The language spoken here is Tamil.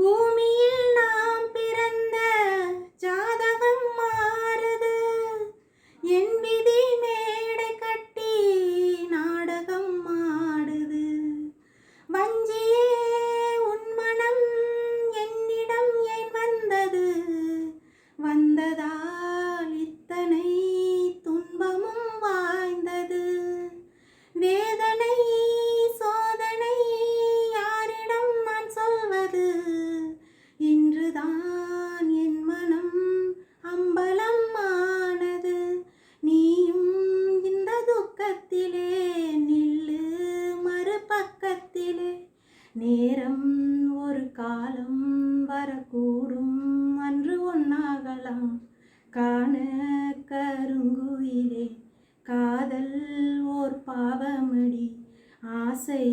பூமியில் நாம் பிறந்த ஜாதகம் மாறுது. என் விதி மேடை கட்டி நாடகம் மாடுது வஞ்சியே உன் மனம் என்னிடம் ஏன் வந்தது? வந்ததா தான் என் மனம் அம்பலம் ஆனது நீயும் இந்த துக்கத்திலே நில்லு மறுபக்கத்திலே நேரம் ஒரு காலம் வரக்கூடும் அன்று ஒன்னாகலாம் காண கருங்குயிலே காதல் ஓர் பாவமடி. ஆசை